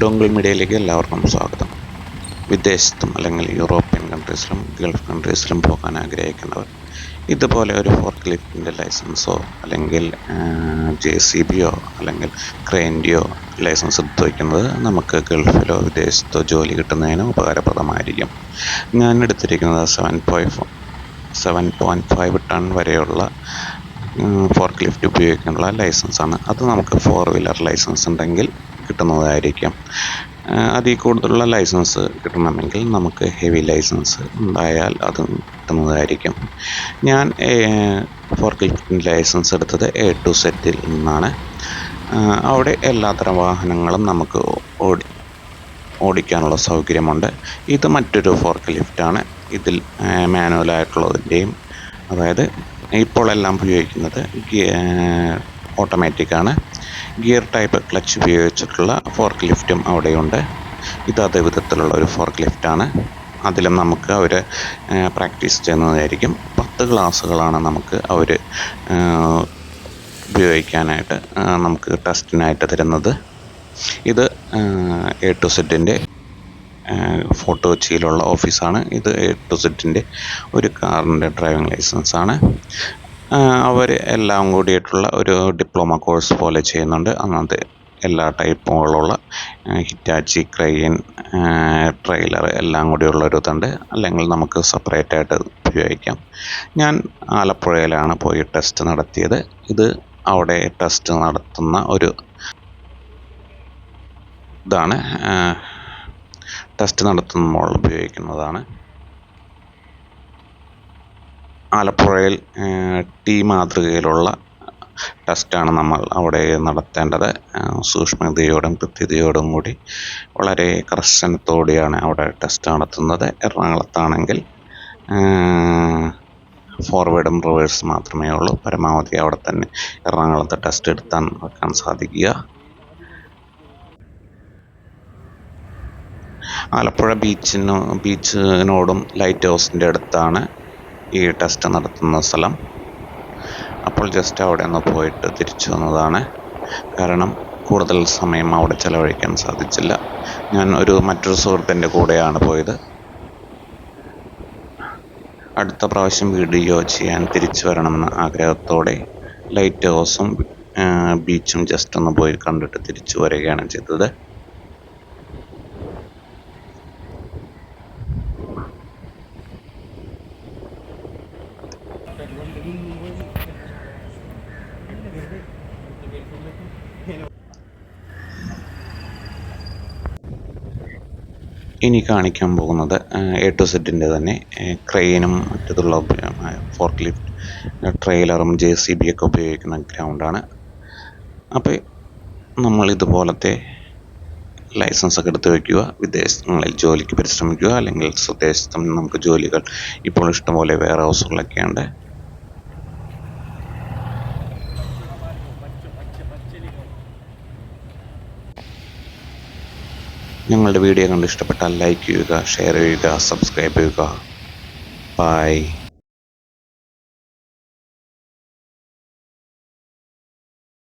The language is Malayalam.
ഡോങ്കിൾ മീഡിയയിലേക്ക് എല്ലാവർക്കും സ്വാഗതം. വിദേശത്തും അല്ലെങ്കിൽ യൂറോപ്യൻ കൺട്രീസിലും ഗൾഫ് കൺട്രീസിലും പോകാൻ ആഗ്രഹിക്കുന്നവർ ഇതുപോലെ ഒരു ഫോർക്ക് ലിഫ്റ്റിന്റെ ലൈസൻസോ അല്ലെങ്കിൽ ജെ സി ബിയോ അല്ലെങ്കിൽ ക്രെയിന്റെയോ ലൈസൻസ് എടുത്ത് വയ്ക്കുന്നത് നമുക്ക് ഗൾഫിലോ വിദേശത്തോ ജോലി കിട്ടുന്നതിന് ഉപകാരപ്രദമായിരിക്കും. ഞാൻ എടുത്തിരിക്കുന്നത് seven point seven point five ton വരെയുള്ള ഫോർക്ക് ലിഫ്റ്റ് ഉപയോഗിക്കാനുള്ള ലൈസൻസാണ്. അത് നമുക്ക് ഫോർ വീലർ ലൈസൻസ് ഉണ്ടെങ്കിൽ കിട്ടുന്നതായിരിക്കും. അതിൽ കൂടുതലുള്ള ലൈസൻസ് കിട്ടണമെങ്കിൽ നമുക്ക് ഹെവി ലൈസൻസ് ഉണ്ടായാൽ അത് കിട്ടുന്നതായിരിക്കും. ഞാൻ ഫോർക്ക് ലിഫ്റ്റിന്റെ ലൈസൻസ് എടുത്തത് എ ടു സെറ്റിൽ നിന്നാണ്. അവിടെ എല്ലാത്തരം വാഹനങ്ങളും നമുക്ക് ഓടി ഓടിക്കാനുള്ള സൗകര്യമുണ്ട്. ഇത് മറ്റൊരു ഫോർക്ക് ലിഫ്റ്റാണ്. ഇതിൽ മാനുവലായിട്ടുള്ളതിന്റെയും അതായത് ഇപ്പോൾ എല്ലാം ഉപയോഗിക്കുന്നത് ഓട്ടോമാറ്റിക്കാണ്. ഗിയർ ടൈപ്പ് ക്ലച്ച് ഉപയോഗിച്ചിട്ടുള്ള ഫോർക്ക് ലിഫ്റ്റും അവിടെയുണ്ട്. ഇത് അതേ വിധത്തിലുള്ള ഒരു ഫോർക്ക് ലിഫ്റ്റാണ്. അതിലും നമുക്ക് അവർ പ്രാക്ടീസ് ചെയ്യുന്നതായിരിക്കും. പത്ത് ക്ലാസ്സുകളാണ് നമുക്ക് അവർ ഉപയോഗിക്കാനായിട്ട് നമുക്ക് ടെസ്റ്റിനായിട്ട് തരുന്നത്. ഇത് എ ടു സെറ്റിന്റെ ഫോർട്ട് കൊച്ചിയിലുള്ള ഓഫീസാണ്. ഇത് എ ടു സെറ്റിന്റെ ഒരു കാറിന്റെ ഡ്രൈവിംഗ് ലൈസൻസാണ്. അവർ എല്ലാം കൂടിയിട്ടുള്ള ഒരു ഡിപ്ലോമ കോഴ്സ് പോലെ ചെയ്യുന്നുണ്ട്. അന്നത്തെ എല്ലാ ടൈപ്പുകളുള്ള ഹിറ്റാച്ചി ക്രെയിൻ ട്രെയിലർ എല്ലാം കൂടിയുള്ള ഒരു ഇതുണ്ട്. അല്ലെങ്കിൽ നമുക്ക് സെപ്പറേറ്റ് ആയിട്ട് ഉപയോഗിക്കാം. ഞാൻ ആലപ്പുഴയിലാണ് പോയി ടെസ്റ്റ് നടത്തിയത്. ഇത് അവിടെ ടെസ്റ്റ് നടത്തുന്ന ഒരു ഇതാണ്. ടെസ്റ്റ് നടത്തുമ്പോൾ ഉപയോഗിക്കുന്നതാണ്. ആലപ്പുഴയിൽ ടി മാതൃകയിലുള്ള ടെസ്റ്റാണ് നമ്മൾ അവിടെ നടത്തേണ്ടത്. സൂക്ഷ്മതയോടും കൃത്യതയോടും കൂടി വളരെ കർശനത്തോടെയാണ് അവിടെ ടെസ്റ്റ് നടത്തുന്നത്. എറണാകുളത്താണെങ്കിൽ ഫോർവേഡും റിവേഴ്സ് മാത്രമേ ഉള്ളൂ. പരമാവധി അവിടെ തന്നെ എറണാകുളത്ത് ടെസ്റ്റ് എടുത്താൻ വെക്കാൻ സാധിക്കുക. ആലപ്പുഴ ബീച്ചിനോ ബീച്ചിനോടും ലൈറ്റ് ഹൗസിന്റെ അടുത്താണ് ഈ ടെസ്റ്റ് നടത്തുന്ന സ്ഥലം. അപ്പോൾ ജസ്റ്റ് അവിടെ ഒന്ന് പോയിട്ട് തിരിച്ചു വന്നതാണ്. കാരണം കൂടുതൽ സമയം അവിടെ ചിലവഴിക്കാൻ സാധിച്ചില്ല. ഞാൻ ഒരു മറ്റൊരു സുഹൃത്തിന്റെ കൂടെയാണ് പോയത്. അടുത്ത പ്രാവശ്യം വീഡിയോ ചെയ്യാൻ തിരിച്ചു വരണമെന്ന ആഗ്രഹത്തോടെ ലൈറ്റ് ഹൗസും ബീച്ചും ജസ്റ്റ് ഒന്ന് പോയി കണ്ടിട്ട് തിരിച്ചു വരികയാണ് ചെയ്തത്. ഇനി കാണിക്കാൻ പോകുന്നത് എ ടു സെറ്റിന്റെ തന്നെ ക്രെയിനും മറ്റുള്ള ഫോർക്ക് ലിഫ്റ്റ് ട്രെയിലറും ജെ സി ബി ഒക്കെ ഉപയോഗിക്കുന്ന ഗ്രൗണ്ടാണ് അപ്പോൾ നമ്മൾ ഇതുപോലത്തെ ലൈസൻസ് ഒക്കെ എടുത്ത് വയ്ക്കുക വിദേശങ്ങളിൽ ജോലിക്ക് പരിശ്രമിക്കുക അല്ലെങ്കിൽ സ്വദേശത്തും നമുക്ക് ജോലികൾ ഇപ്പോൾ ഇഷ്ടംപോലെ വെയർ ഹൗസുകളൊക്കെ ഉണ്ട് ഞങ്ങളുടെ വീഡിയോ കണ്ട് ഇഷ്ടപ്പെട്ടാൽ ലൈക്ക് ചെയ്യുക ഷെയർ ചെയ്യുക സബ്സ്ക്രൈബ് ചെയ്യുക. ബൈ